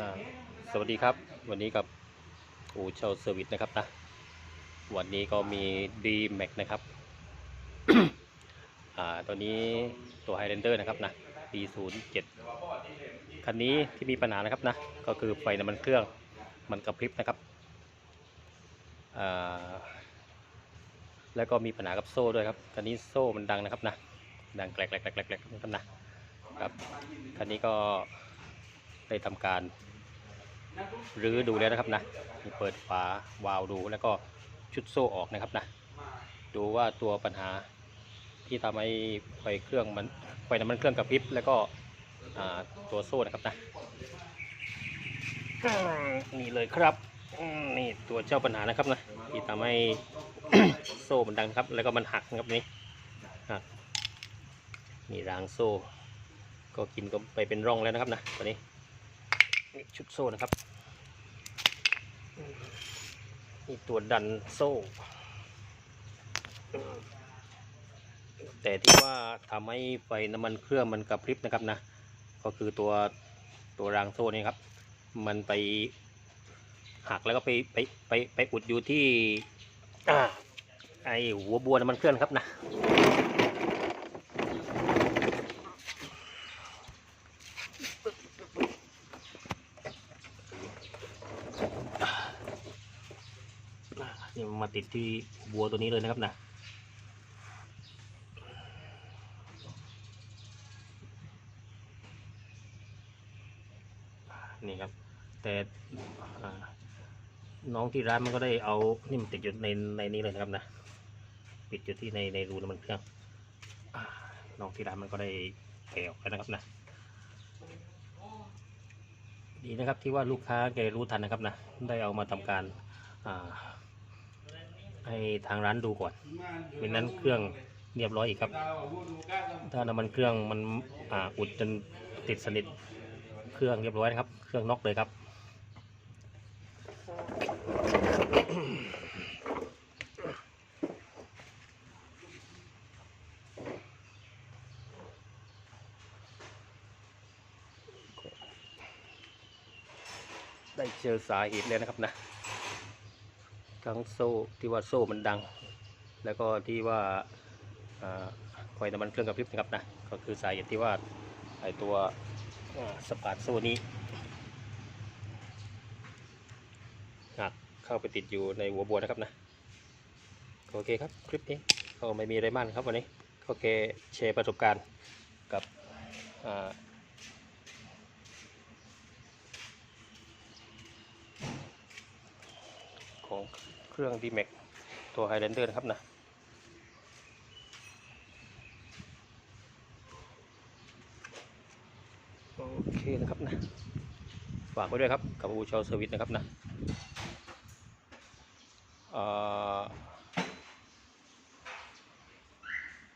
นะสวัสดีครับ วันนี้กับอูเชาเซอร์วิสนะครับนะวันนี้ก็มี d m a x นะครับอ่าตัวนี้ตัว Highlander นะครับนะ D07 คันนี้ที่มีปัญหานะครับนะก็คือไฟน้ำมันเครื่องมันกระพริบนะครับอ่าแล้วก็มีปัญหากับโซ่ด้วยครับคันนี้โซ่มันดังนะครับนะดังแกลกแกลกแกลกแกลกแกลกนะครับนะครับคันนี้ก็ ได้ทำการรื้อดูแล้วนะครับนะเปิดฝาวาล์วดูแล้วก็ชุดโซ่ออกนะครับนะดูว่าตัวปัญหาที่ทำให้ไฟเครื่องมันไฟน้ำมันเครื่องกระพริบแล้วก็ตัวโซ่นะครับนะนี่เลยครับนี่ตัวเจ้าปัญหานะครับนะที่ทำให้โซ่มันดังครับ แล้วก็มันหักนะครับนี่หักนี่รางโซ่ ก็กินก็ไปเป็นร่องแล้วนะครับนะตอนนี้ ชุดโซ่นะครับนี่ตัวดันโซ่ แต่ที่ว่าทำให้ไฟน้ำมันเครื่องมันกระพริบนะครับนะ ก็คือตัวตัวรางโซ่นี่ครับ มันไปหักแล้วก็ไปไปไปไปอุดอยู่ที่อ่าไอหัวบัวน้ำมันเครื่องครับนะ นี่ มาติดที่บัวตัวนี้เลยนะครับนะนี่ครับ แต่น้องที่ร้านมันก็ได้เอานี่มันติดอยู่ในในนี้เลยนะครับนะปิดอยู่ที่ในในรูน้ำมันเครื่องน้องที่ร้านมันก็ได้แกะออกแล้วนะครับนะดีนะครับที่ว่าลูกค้าแกรู้ทันนะครับนะได้เอามาทำการอ่า ให้ทางร้านดูก่อนเป็นนั้นเครื่องเรียบร้อยอีกครับ ถ้าน้ำมันเครื่องมันอ่าอุดจนติดสนิทเครื่องเรียบร้อยนะครับ เครื่องน็อกเลยครับ ได้เจอสาเหตุแล้วนะครับนะ ทั้งโซ่ที่ว่าโซ่มันดัง แล้วก็ที่ว่าอ่าไฟน้ำมันเครื่องกระพริบนะครับนะก็คือสาเหตุที่ว่าไอตัวสปาร์ตโซ่นี้หักเข้าไปติดอยู่ในหัวบัวนะครับนะโอเคครับคลิปนี้ก็ไม่มีอะไรมากครับวันนี้ก็แค่แชร์ประสบการณ์กับอ่า ของเครื่อง d m a x ตัว Highlander นะครับนะโอเคนะครับนะฝากไว้ด้วยครับกับอูชอเซอร์วิสนะครับนะเอ่อ